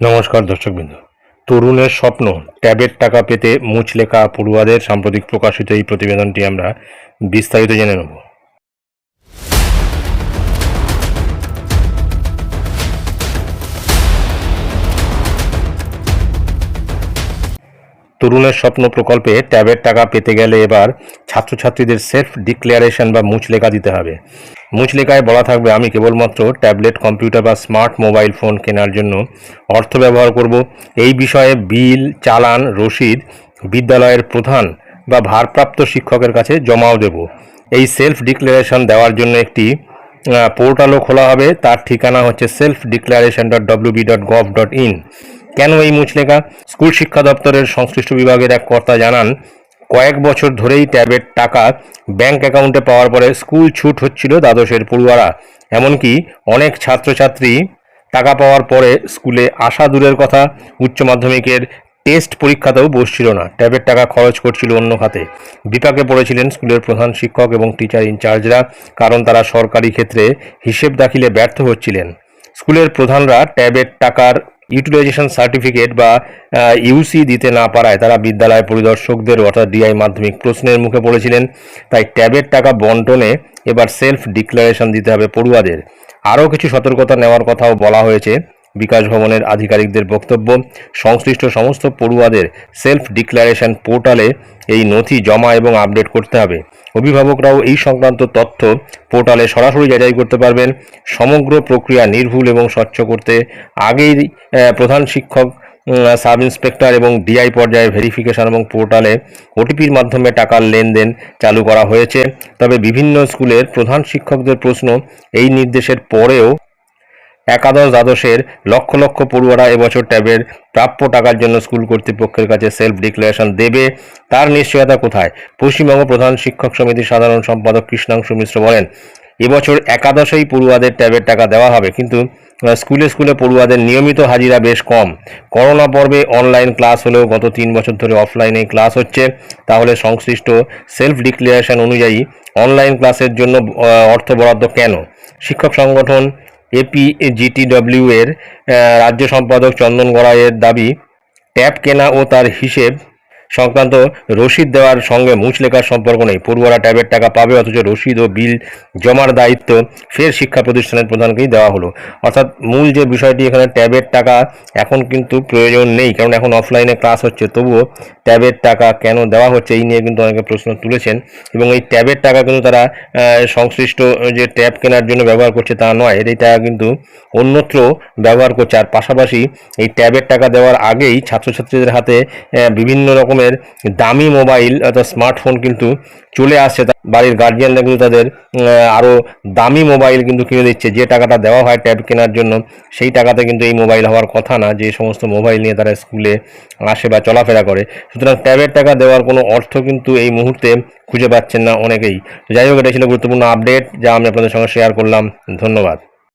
নমস্কার দর্শকবৃন্দ। তরুণের স্বপ্ন, ট্যাবের টাকা পেতে মুচলেখা পড়ুয়াদের সাম্প্রতিক প্রকাশিত এই প্রতিবেদনটি আমরা বিস্তারিত জেনে নেব। তরুণের স্বপ্ন প্রকল্পে ট্যাবের টাকা পেতে গেলে এবার ছাত্রছাত্রীদের সেলফ ডিক্লারেশন বা মুচলেখা দিতে হবে। মুচলেখায় বলা থাকবে, আমি কেবলমাত্র ট্যাবলেট, কম্পিউটার বা স্মার্ট মোবাইল ফোন কেনার জন্য অর্থ ব্যবহার করব। এই বিষয়ে বিল, চালান, রসিদ বিদ্যালয়ের প্রধান বা ভারপ্রাপ্ত শিক্ষকের কাছে জমাও দেব। এই সেলফ ডিক্লারেশন দেওয়ার জন্য একটি পোর্টালও খোলা হবে। তার ঠিকানা হচ্ছে self declaration dot WB dot gov dot in কেন এই মুচলেখা? স্কুল শিক্ষা দপ্তরের সংশ্লিষ্ট বিভাগের এক কর্তা জানান, কয়েক বছর ধরেই ট্যাবের টাকা ব্যাংক অ্যাকাউন্টে পাওয়ার পরে স্কুল ছুট হচ্ছিল দ্বাদশের পড়ুয়ারা। এমনকি অনেক ছাত্রছাত্রী টাকা পাওয়ার পরে স্কুলে আসা দূরের কথা উচ্চ মাধ্যমিকের টেস্ট পরীক্ষাতেও বসছিল না। ট্যাবের টাকা খরচ করছিল অন্য খাতে। বিপাকে পড়েছিলেন স্কুলের প্রধান শিক্ষক এবং টিচার ইনচার্জরা, কারণ তারা সরকারি ক্ষেত্রে হিসেব দাখিলে ব্যর্থ হচ্ছিলেন। স্কুলের প্রধানরা ট্যাবের টাকার ইউটিলাইজেশন সার্টিফিকেট বা ইউসি দিতে না পারায় তারা বিদ্যালয় পরিদর্শকদের অর্থাৎ ডিআই মাধ্যমিক প্রশ্নের মুখে পড়েছিলেন। তাই ট্যাবের টাকা বন্টনে এবার সেলফ ডিক্লারেশন দিতে হবে পড়ুয়াদের। আরও কিছু সতর্কতা নেওয়ার কথাও বলা হয়েছে। বিকাশ ভবনের আধিকারিকদের বক্তব্য, সংশ্লিষ্ট সমস্ত পড়ুয়াদের সেলফ ডিক্লারেশন পোর্টালে এই নথি জমা এবং আপডেট করতে হবে। অভিভাবকরাও এই সংক্রান্ত তথ্য পোর্টালে সরাসরি যাচাই করতে পারবেন। সমগ্র প্রক্রিয়া নির্ভুল এবং স্বচ্ছ করতে আগেই প্রধান শিক্ষক সাব ইন্সপেক্টর এবং ডিআই পর্যায়ে ভেরিফিকেশন এবং পোর্টালে ওটিপির মাধ্যমে টাকার লেনদেন চালু করা হয়েছে। তবে বিভিন্ন স্কুলের প্রধান শিক্ষকদের প্রশ্ন, এই নির্দেশের পরেও একাদশ দ্বাদশের লক্ষ লক্ষ পড়ুয়ারা এবছর ট্যাবের প্রাপ্য টাকার জন্য স্কুল কর্তৃপক্ষের কাছে সেলফ ডিক্লারেশন দেবে। তার নিশ্চয়তা কোথায়? পশ্চিমবঙ্গ প্রধান শিক্ষক সমিতির সাধারণ সম্পাদক কৃষ্ণাংশু মিশ্র বলেন, এবছর একাদশেই পড়ুয়াদের ট্যাবের টাকা দেওয়া হবে, কিন্তু স্কুলে স্কুলে পড়ুয়াদের নিয়মিত হাজিরা বেশ কম। করোনা পর্বে অনলাইন ক্লাস হলেও গত তিন বছর ধরে অফলাইনে ক্লাস হচ্ছে। তাহলে সংশ্লিষ্ট সেলফ ডিক্লারেশন অনুযায়ী অনলাইন ক্লাসের জন্য অর্থ বরাদ্দ কেন? শিক্ষক সংগঠন এপিজিটিডব্লিউ এর রাজ্য সম্পাদক চন্দন গড়াইয়ের দাবি ট্যাব কেনা ও তার হিসেব সংক্রান্ত রসিদ দেওয়ার সঙ্গে মুচলেখার সম্পর্ক নেই। পড়ুয়ারা ট্যাবের টাকা পাবে, অথচ রসিদ ও বিল জমার দায়িত্ব ফের শিক্ষা প্রতিষ্ঠানের প্রধানকেই দেওয়া হলো। অর্থাৎ মূল যে বিষয়টি এখানে ট্যাবের টাকা এখন কিন্তু প্রয়োজন নেই, কারণ এখন অফলাইনে ক্লাস হচ্ছে। তবুও ট্যাবের টাকা কেন দেওয়া হচ্ছে এই নিয়ে কিন্তু অনেকে প্রশ্ন তুলেছেন এবং এই ট্যাবের টাকা কিন্তু তারা সংশ্লিষ্ট যে ট্যাব কেনার জন্য ব্যবহার করছে তা নয় এই টাকা কিন্তু অন্যত্র ব্যবহার করছে। আর পাশাপাশি এই ট্যাবের টাকা দেওয়ার আগেই ছাত্রছাত্রীদের হাতে বিভিন্ন বিভিন্ন রকমের দামি মোবাইল অর্থাৎ স্মার্টফোন কিন্তু চলে আসছে। বাড়ির গার্জিয়ানরা কিন্তু তাদের আরও দামি মোবাইল কিন্তু কিনে দিচ্ছে। যে টাকাটা দেওয়া হয় ট্যাব কেনার জন্য, সেই টাকাতে কিন্তু এই মোবাইল হওয়ার কথা না, যে সমস্ত মোবাইল নিয়ে তারা স্কুলে আসে বা চলাফেরা করে। সুতরাং ট্যাবের টাকা দেওয়ার কোনো অর্থ কিন্তু এই মুহূর্তে খুঁজে পাচ্ছেন না অনেকেই। যাই হোক, এটা ছিল গুরুত্বপূর্ণ আপডেট যা আমি আপনাদের সঙ্গে শেয়ার করলাম। ধন্যবাদ।